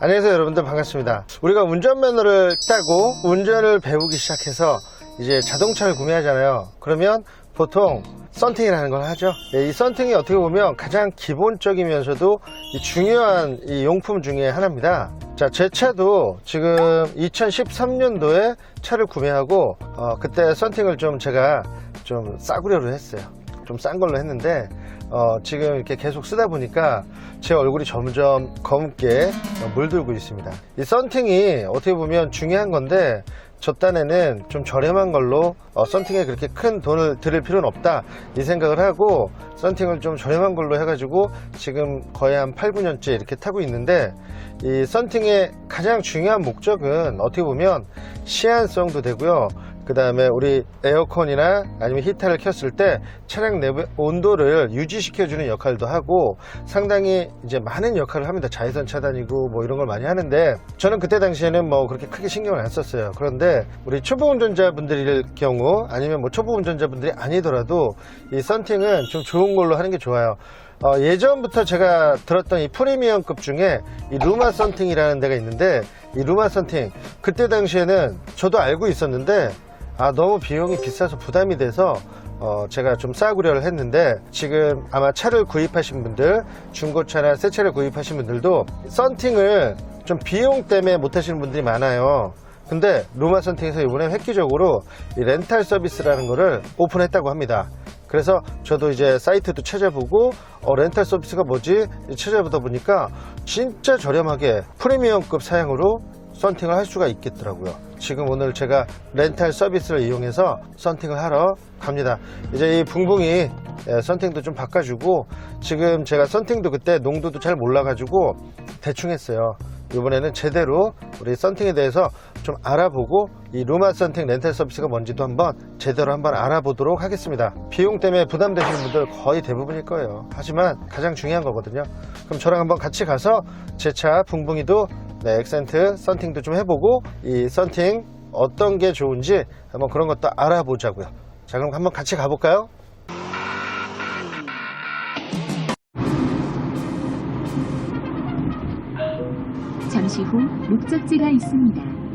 안녕하세요 여러분들. 반갑습니다. 우리가 운전 면허를 따고 운전을 배우기 시작해서 이제 자동차를 구매하잖아요. 그러면 보통 썬팅이라는 걸 하죠. 예, 이 썬팅이 어떻게 보면 가장 기본적이면서도 이 중요한 이 용품 중에 하나입니다. 자, 제 차도 지금 2013년도에 차를 구매하고 어, 그때 썬팅을 좀 제가 좀 싸구려로 했어요. 좀 싼 걸로 했는데 어, 지금 이렇게 계속 쓰다 보니까 제 얼굴이 점점 검게 어, 물들고 있습니다. 이 썬팅이 어떻게 보면 중요한 건데 저 딴에는 좀 저렴한 걸로 어, 썬팅에 그렇게 큰 돈을 들일 필요는 없다 이 생각을 하고 썬팅을 좀 저렴한 걸로 해가지고 지금 거의 한 8, 9년째 이렇게 타고 있는데 이 썬팅의 가장 중요한 목적은 어떻게 보면 시한성도 되고요. 그 다음에 우리 에어컨이나 아니면 히터를 켰을 때 차량 내부 온도를 유지시켜주는 역할도 하고 상당히 이제 많은 역할을 합니다. 자외선 차단이고 뭐 이런 걸 많이 하는데 저는 그때 당시에는 뭐 그렇게 크게 신경을 안 썼어요. 그런데 우리 초보 운전자분들일 경우 아니면 뭐 초보 운전자분들이 아니더라도 이 썬팅은 좀 좋은 걸로 하는 게 좋아요. 어, 예전부터 제가 들었던 이 프리미엄급 중에 이 루마 썬팅이라는 데가 있는데 이 루마 썬팅 그때 당시에는 저도 알고 있었는데 아 너무 비용이 비싸서 부담이 돼서 어, 제가 좀 싸구려를 했는데 지금 아마 차를 구입하신 분들 중고차나 새 차를 구입하신 분들도 썬팅을 좀 비용 때문에 못 하시는 분들이 많아요. 근데 루마 썬팅에서 이번에 획기적으로 이 렌탈 서비스라는 거를 오픈했다고 합니다. 그래서 저도 이제 사이트도 찾아보고 어, 렌탈 서비스가 뭐지? 찾아보다 보니까 진짜 저렴하게 프리미엄급 사양으로 썬팅을 할 수가 있겠더라고요. 지금 오늘 제가 렌탈 서비스를 이용해서 썬팅을 하러 갑니다. 이제 이 붕붕이 예, 썬팅도 좀 바꿔주고 지금 제가 썬팅도 그때 농도도 잘 몰라가지고 대충 했어요. 이번에는 제대로 우리 썬팅에 대해서 좀 알아보고 이 루마 썬팅 렌탈 서비스가 뭔지도 한번 제대로 한번 알아보도록 하겠습니다. 비용 때문에 부담되시는 분들 거의 대부분일 거예요. 하지만 가장 중요한 거거든요. 그럼 저랑 한번 같이 가서 제 차 붕붕이도 네, 액센트 썬팅도 좀 해보고 이 썬팅 어떤 게 좋은지 한번 그런 것도 알아보자고요. 자, 그럼 한번 같이 가볼까요? 잠시 후 목적지가 있습니다.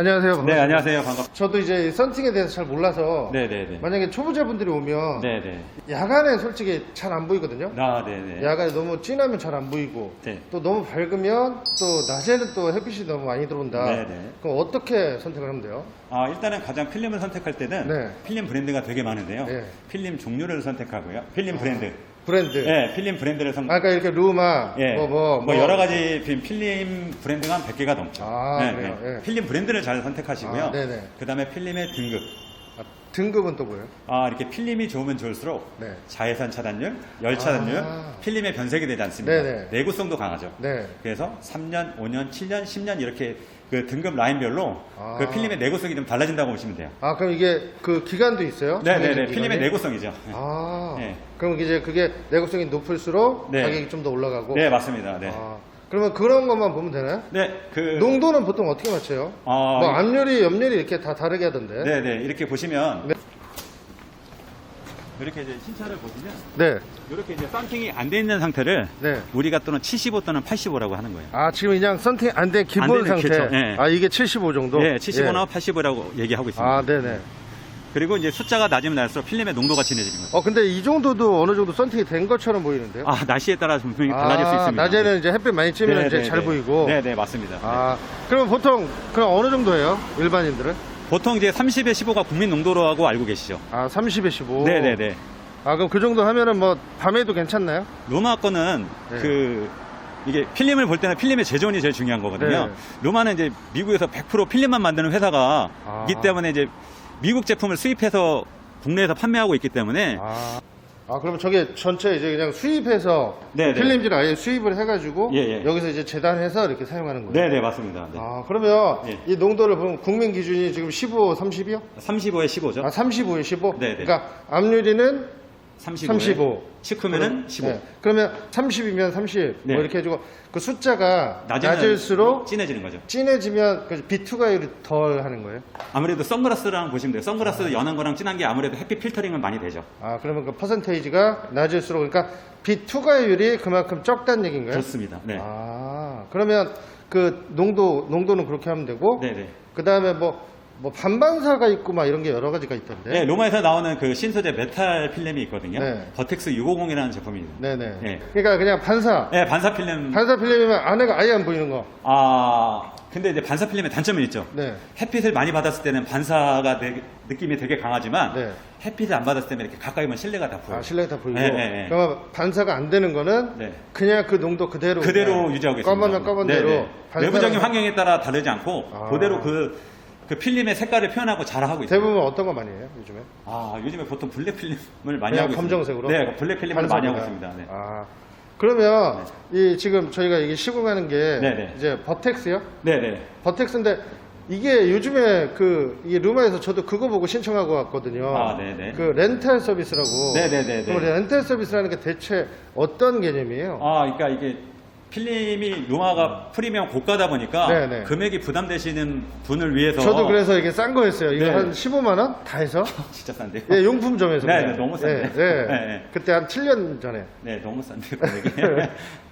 안녕하세요. 반갑습니다. 네, 안녕하세요. 반갑습니다. 저도 이제 이 썬팅에 대해서 잘 몰라서 네네네. 만약에 초보자분들이 오면 네네. 야간에 솔직히 잘 안 보이거든요. 아, 네네. 야간에 너무 진하면 잘 안 보이고 네. 또 너무 밝으면 또 낮에는 또 햇빛이 너무 많이 들어온다. 네네. 그럼 어떻게 선택을 하면 돼요? 아, 일단은 가장 필름을 선택할 때는 네. 필름 브랜드가 되게 많은데요. 네. 필름 종류를 선택하고요. 필름 브랜드. 브랜드. 네, 필름 브랜드를 선 아까 이렇게 루마 예. 뭐 뭐 뭐 여러 가지 필- 필름 브랜드가 한 100개가 넘죠. 아, 그래요? 예. 필름 브랜드를 잘 선택하시고요. 아, 네네. 그다음에 필름의 등급. 아, 등급은 또 뭐예요? 아, 이렇게 필름이 좋으면 좋을수록 네. 자외선 차단율, 열 차단율, 아. 필름의 변색이 되지 않습니다. 네네. 내구성도 강하죠. 네. 그래서 3년, 5년, 7년, 10년 이렇게 그 등급 라인별로 아. 그 필름의 내구성이 좀 달라진다고 보시면 돼요. 아 그럼 이게 그 기간도 있어요? 네네네. 정해진 필름의 기간이? 내구성이죠. 아 네. 그럼 이제 그게 내구성이 높을수록 네. 가격이 좀 더 올라가고. 네, 맞습니다. 네. 아, 그러면 그런 것만 보면 되나요? 네, 그. 농도는 보통 어떻게 맞춰요? 아, 뭐 앞열이, 옆열이 이렇게 다 다르게 하던데. 네네. 이렇게 보시면. 네. 이렇게 이제 신차를 보시면. 네. 이렇게 이제 썬팅이 안 돼 있는 상태를. 네. 우리가 또는 75 또는 85라고 하는 거예요. 아 지금 그냥 썬팅 안 된 기본 안 되는 상태. 그렇죠. 예. 아 이게 75 정도? 네, 75나 예. 85라고 얘기하고 있습니다. 아 네네. 그리고 이제 숫자가 낮으면 낮을수록 필름의 농도가 진해지는 거예요. 어 근데 이 정도도 어느 정도 썬팅이 된 것처럼 보이는데요? 아, 날씨에 따라 좀 분명히 달라질 수 아, 있습니다. 낮에는 이제 햇빛 많이 쬐면 네, 이제 네, 잘 네. 보이고. 네, 네, 맞습니다. 네. 아 그럼 보통 그럼 어느 정도예요? 일반인들은? 보통 이제 30에 15가 국민 농도라고 알고 계시죠? 아 30에 15. 네네네. 아 그럼 그 정도 하면은 뭐 밤에도 괜찮나요? 로마 거는 네. 그 이게 필름을 볼 때는 필름의 제조원이 제일 중요한 거거든요. 네. 로마는 이제 미국에서 100% 필름만 만드는 회사가 아. 있기 때문에 이제 미국 제품을 수입해서 국내에서 판매하고 있기 때문에 아, 아, 그러면 저게 전체 이제 그냥 수입해서 네, 네. 필름지를 아예 수입을 해가지고 예, 예. 여기서 이제 재단해서 이렇게 사용하는 거예요. 네, 네, 맞습니다. 네. 아, 그러면 예. 이 농도를 보면 국민 기준이 지금 15, 30이요? 35에 15죠. 아, 35에 15? 네, 네. 그러니까 암유리는 35. 35. 치크면은 15. 네. 그러면 30이면 30. 네. 뭐 이렇게 해주고 그 숫자가 낮을수록 진해지는 거죠. 진해지면 그 비투가율이 덜 하는 거예요. 아무래도 선글라스랑 보시면 돼요. 선글라스 연한 거랑 진한 게 아무래도 햇빛 필터링은 많이 되죠. 아, 그러면 그 퍼센테이지가 낮을수록 그러니까 비투가율이 그만큼 적다는 얘기인가요? 좋습니다. 네. 아, 그러면 그 농도 농도는 그렇게 하면 되고 네, 네. 그 다음에 뭐 뭐 반반사가 있고 막 이런 게 여러 가지가 있던데. 네, 로마에서 나오는 그 신소재 메탈 필름이 있거든요. 네. 버텍스 650이라는 제품입니다. 네네. 네. 그러니까 그냥 반사. 네, 반사 필름. 반사 필름이면 안에가 아예 안 보이는 거. 아, 근데 이제 반사 필름의 단점은 있죠. 네. 햇빛을 많이 받았을 때는 반사가 되게- 느낌이 되게 강하지만 네. 햇빛을 안 받았을 때는 이렇게 가까이 보면 실내가 다 보여요. 아, 실내가 다 보이고. 네, 네, 네. 그러면 반사가 안 되는 거는 네. 그냥 그 농도 그대로 그대로 유지하고 있습니다. 검으면 검은 네, 대로. 네. 반사가- 외부적인 환경에 따라 다르지 않고 아. 그대로 그, 그 필름의 색깔을 표현하고 잘 하고 있어요. 대부분 어떤 거 많이 해요 요즘에? 아, 요즘에 보통 블랙 필름을 많이 하고 검정색으로? 있습니다. 네, 블랙 필름을 많이 하고 있습니다. 네. 아, 그러면 이 지금 저희가 이게 시공하는 게 네, 네. 이제 버텍스요? 네, 네. 버텍스인데 이게 요즘에 그이 루마에서 저도 그거 보고 신청하고 왔거든요. 아, 네, 네. 그 렌탈 서비스라고. 네, 네, 네, 네. 그럼 렌탈 서비스라는 게 대체 어떤 개념이에요? 아, 그러니까 이게 필름이 루마가 프리미엄 고가다 보니까 네, 네. 금액이 부담되시는 분을 위해서 저도 그래서 이게 싼 거였어요. 이거 네. 한 15만 원 다 해서. 진짜 싼데요. 예, 용품점에서. 네, 그냥. 네, 너무 싼데. 예, 예. 네, 네. 그때 한 7년 전에. 네, 너무 싼데 금액이.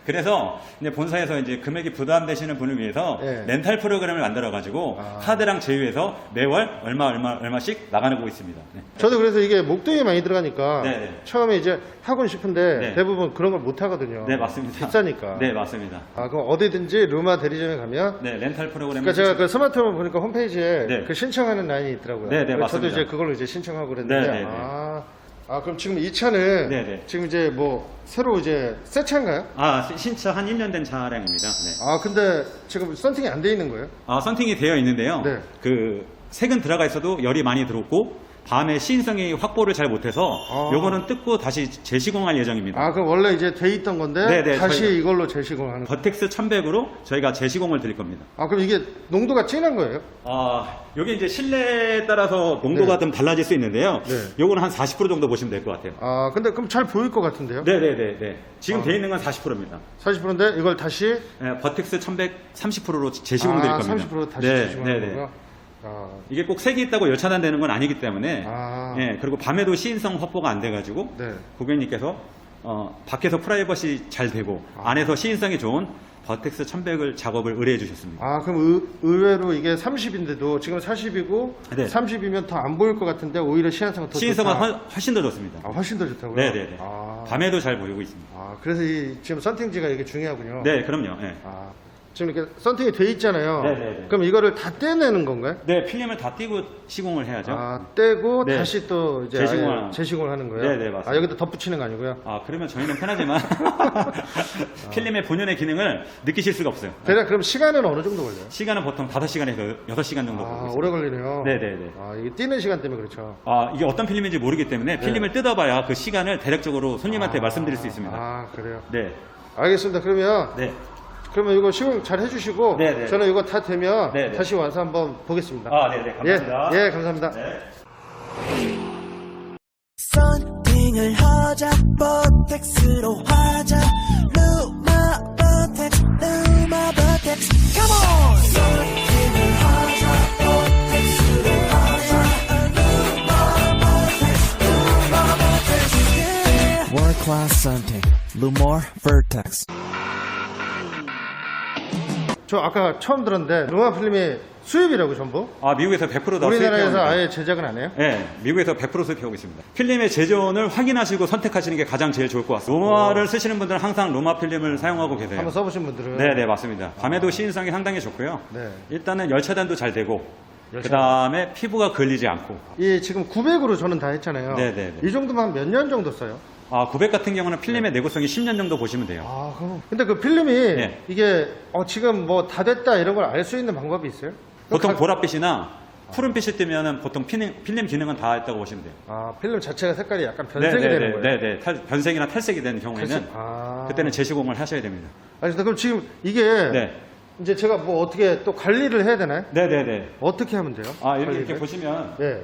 그래서 이제 본사에서 이제 금액이 부담되시는 분을 위해서 네. 렌탈 프로그램을 만들어 가지고 아. 카드랑 제휴해서 매월 얼마 얼마 얼마씩 나가고 있습니다. 네. 저도 그래서 이게 목돈이 많이 들어가니까 네, 네. 처음에 이제 하고 싶은데 네. 대부분 그런 걸 못 하거든요. 네, 맞습니다. 비싸니까. 네, 맞습니다. 아, 그럼 어디든지 루마 대리점에 가면 네, 렌탈 프로그램 그러니까 제가 그 스마트폰 보니까 홈페이지에 네. 그 신청하는 라인이 있더라고요. 네, 네, 그래서 저도 맞습니다. 이제 그걸로 이제 신청하고 그랬는데 네, 네, 네. 아, 아, 그럼 지금 이 차는 네, 네. 지금 이제 뭐 새로 이제 새 차인가요? 아, 시- 신차 한 1년 된 차량입니다. 네. 아, 근데 지금 썬팅이 안 돼 있는 거예요? 아, 선팅이 되어 있는데요. 네. 그 색은 들어가 있어도 열이 많이 들었고 밤에 시인성이 확보를 잘 못해서 아. 요거는 뜯고 다시 재시공할 예정입니다. 아, 그럼 원래 이제 돼 있던 건데 네, 네, 다시 저희가- 이걸로 재시공하는 거. 버텍스 1100으로 저희가 재시공을 드릴 겁니다. 아, 그럼 이게 농도가 진한 거예요? 아, 여기 이제 실내에 따라서 농도가 네. 좀 달라질 수 있는데요. 네. 요거는 한 40% 정도 보시면 될 것 같아요. 아, 근데 그럼 잘 보일 것 같은데요? 네네네. 지금 아. 돼 있는 건 40%입니다. 40%인데 이걸 다시 버텍스 1100 30%로 재시공 드릴 아, 겁니다. 30% 다시 네, 재시공하는 네네. 거고요. 아, 이게 꼭 색이 있다고 열차단 되는 건 아니기 때문에 아. 예, 그리고 밤에도 시인성 확보가 안 돼가지고 네. 고객님께서 어, 밖에서 프라이버시 잘 되고 아. 안에서 시인성이 좋은 버텍스 1100을 작업을 의뢰해 주셨습니다. 아, 그럼 의, 의외로 이게 30인데도 지금 40이고 네. 30이면 더 안 보일 것 같은데 오히려 시한성은 더 시인성은 좋다. 훨- 훨씬 더 좋습니다. 아, 훨씬 더 좋다고요? 네 네 네. 아, 밤에도 잘 보이고 있습니다. 아, 그래서 이 지금 썬팅지가 이게 중요하군요. 네, 그럼요. 예. 아, 지금 이렇게 썬팅이 돼 있잖아요. 네네네. 그럼 이거를 다 떼내는 건가요? 네, 필름을 다 띄고 시공을 해야죠. 아, 떼고 네. 다시 또 이제 재시공을 아예 재시공을 하는 거예요? 네네, 맞습니다. 아, 여기다 덧붙이는 거 아니고요? 아, 그러면 저희는 편하지만 필름의 본연의 기능을 느끼실 수가 없어요. 대략 그럼 시간은 어느 정도 걸려요? 시간은 보통 5시간에서 6시간 정도 걸리고 아, 있습니다. 오래 걸리네요. 네네네. 아, 이게 뛰는 시간 때문에 그렇죠. 아, 이게 어떤 필름인지 모르기 때문에 필름을 뜯어봐야 그 시간을 대략적으로 손님한테 아, 말씀드릴 수 있습니다. 아, 그래요. 네. 알겠습니다. 그러면 네. 그러면 이거 시공 잘 해주시고 네네. 저는 이거 다 되면 네네. 다시 와서 한번 보겠습니다. 아, 네네. 감사합니다. 예, 예, 감사합니다. 네. 썬팅을 하자 버텍스로 하자 루마 버텍스 루마 버텍스 on 썬팅을 하자 버텍스로 하자 루마 버텍스 루마 버텍스. World class Lumor Vertex 저 아까 처음 들었는데 루마 필름이 수입이라고 전부? 아, 미국에서 100%다 우리나라에서. 아예 제작은 안 해요? 네, 미국에서 100% 수입하고 있습니다. 필름의 제조원을 확인하시고 선택하시는 게 가장 제일 좋을 것 같습니다. 로마를 쓰시는 분들은 항상 로마 필름을 사용하고 계세요. 한번 써보신 분들은 네, 네, 맞습니다. 밤에도 시인성이 상당히 좋고요. 네. 일단은 열차단도 잘 되고. 그 다음에 피부가 걸리지 않고. 이 지금 900으로 저는 다 했잖아요. 네, 네, 네. 이 정도면 몇 년 정도 써요? 아, 900 같은 경우는 필름의 내구성이 10년 정도 보시면 돼요. 아, 그럼 근데 그 필름이 네. 이게 어, 지금 뭐 다 됐다 이런 걸 알 수 있는 방법이 있어요? 보통 가- 보랏빛이나 푸른빛이 뜨면은 보통 필름, 필름 기능은 다 했다고 보시면 돼요. 아, 필름 자체가 색깔이 약간 변색이 되는 거예요. 네 네. 탈- 변색이나 탈색이 되는 경우에는. 아. 그때는 재시공을 하셔야 됩니다. 아니, 그럼 지금 이게 네. 이제 제가 뭐 어떻게 또 관리를 해야 되나요? 네 네 네. 어떻게 하면 돼요? 아, 이렇게, 관리를? 이렇게 보시면 네.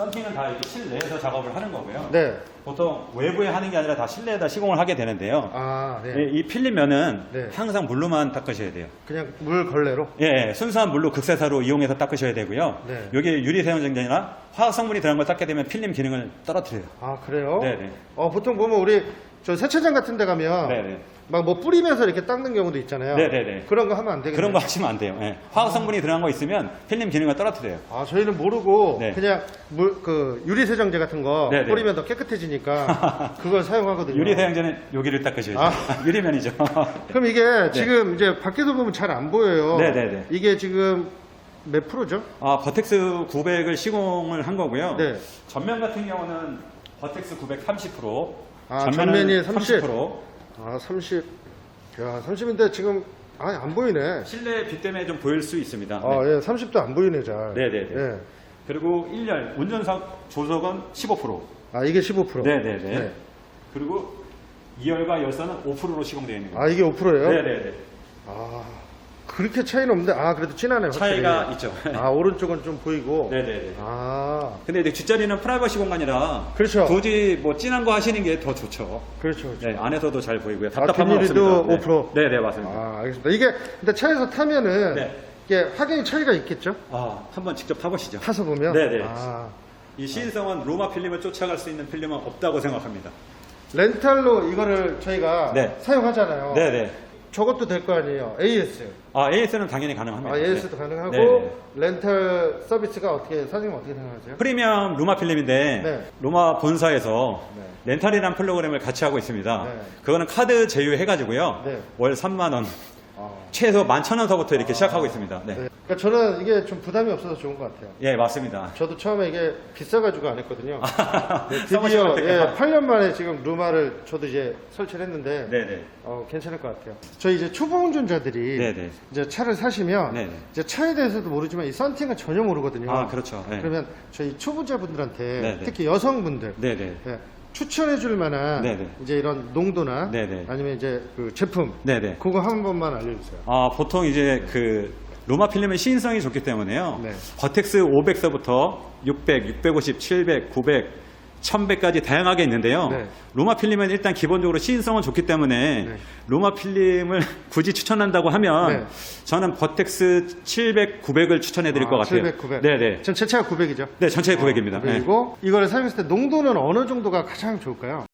썬팅은 다 이렇게 실내에서 작업을 하는 거고요. 네. 보통 외부에 하는 게 아니라 다 실내에다 시공을 하게 되는데요. 아, 네. 예, 이 필름면은 네. 항상 물로만 닦으셔야 돼요. 그냥 물 걸레로. 예, 예, 순수한 물로 극세사로 이용해서 닦으셔야 되고요. 네. 여기 유리 세정제나 화학 성분이 들어간 걸 닦게 되면 필름 기능을 떨어뜨려요. 아, 그래요? 네 네. 어, 보통 보면 우리 저 세차장 같은 데 가면 네 네. 막 뭐 뿌리면서 이렇게 닦는 경우도 있잖아요. 네네네. 그런 거 하면 안 되겠네요. 그런 거 하시면 안 돼요. 예. 화학 성분이 들어간 거 있으면 필름 기능을 떨어뜨려요. 아, 저희는 모르고 네. 그냥 물, 그 유리 세정제 같은 거 네 네. 뿌리면 더 깨끗해지니까 그걸 사용하거든요. 유리 세정제는 여기를 닦으셔야죠. 아. 유리면이죠. 그럼 이게 지금 이제 밖에서 보면 잘 안 보여요. 네 네 네. 이게 지금 몇 프로죠? 아, 버텍스 900을 시공을 한 거고요. 네. 전면 같은 경우는 버텍스 900 30%, 아, 전면이 30. 30%. 아, 30. 야, 30인데 지금 아니 안 보이네. 실내 빛 때문에 좀 보일 수 있습니다. 아, 예, 30도 안 보이네, 잘. 네네네. 예. 그리고 1열 운전석 조석은 15%. 아, 이게 15%. 네네네. 네. 그리고 2열과 열선은 5%로 시공되어 있는 거예요. 아, 이게 5%예요? 네네네. 아, 그렇게 차이는 없는데 아, 그래도 진하네요. 차이가 확실히. 있죠. 아, 오른쪽은 좀 보이고. 네네네. 아, 근데 이제 뒷자리는 프라이버시 공간이라 그렇죠. 굳이 뭐 진한 거 하시는 게 더 좋죠. 그렇죠. 그렇죠. 네, 안에서도 잘 보이고요. 답답한 건 뒷유리도 없습니다. 5%? 네, 네, 맞습니다. 아, 알겠습니다. 이게 근데 차에서 타면은 네. 이게 확연히 차이가 있겠죠? 아, 한번 직접 타보시죠. 타서 보면. 네네. 아, 이 시인성은 로마 필름을 쫓아갈 수 있는 필름은 없다고 생각합니다. 렌탈로 이거를 저희가 네. 사용하잖아요. 네네. 저것도 될 거 아니에요. AS. 아, AS는 당연히 가능합니다. 아, AS도 네. 가능하고 네네. 렌탈 서비스가 어떻게 사장님 어떻게 생각하세요? 프리미엄 로마 필름인데 네. 로마 본사에서 네. 렌탈이라는 프로그램을 같이 하고 있습니다. 네. 그거는 카드 제휴해가지고요. 네. 월 3만 원, 아, 최소 11,000원서부터 이렇게 시작하고 있습니다. 네. 네. 그러니까 저는 이게 좀 부담이 없어서 좋은 것 같아요. 예, 맞습니다. 저도 처음에 이게 비싸가지고 안 했거든요. 네, 써보시면 드디어 예, 어떡해요? 8년 만에 지금 루마를 저도 이제 설치를 했는데 네네. 어, 괜찮을 것 같아요. 저희 이제 초보 운전자들이 네네. 이제 차를 사시면 네네. 이제 차에 대해서도 모르지만 이 썬팅은 전혀 모르거든요. 아, 그렇죠. 네. 그러면 저희 초보자분들한테 네네. 특히 여성분들 네네. 예, 추천해 줄 만한 네네. 이제 이런 농도나 네네. 아니면 이제 그 제품 네네. 그거 한 번만 알려주세요. 아, 보통 이제 그 로마 필름의 시인성이 좋기 때문에요. 네. 버텍스 500서부터 600, 650, 700, 900, 1100까지 다양하게 있는데요. 네. 로마 필름은 일단 기본적으로 시인성은 좋기 때문에 네. 로마 필름을 굳이 추천한다고 하면 네. 저는 버텍스 700, 900을 추천해 드릴 것 같아요. 700, 900. 네 네. 전제 차가 900이죠. 네, 전체 900입니다. 그리고 이걸 사용했을 때 농도는 어느 정도가 가장 좋을까요?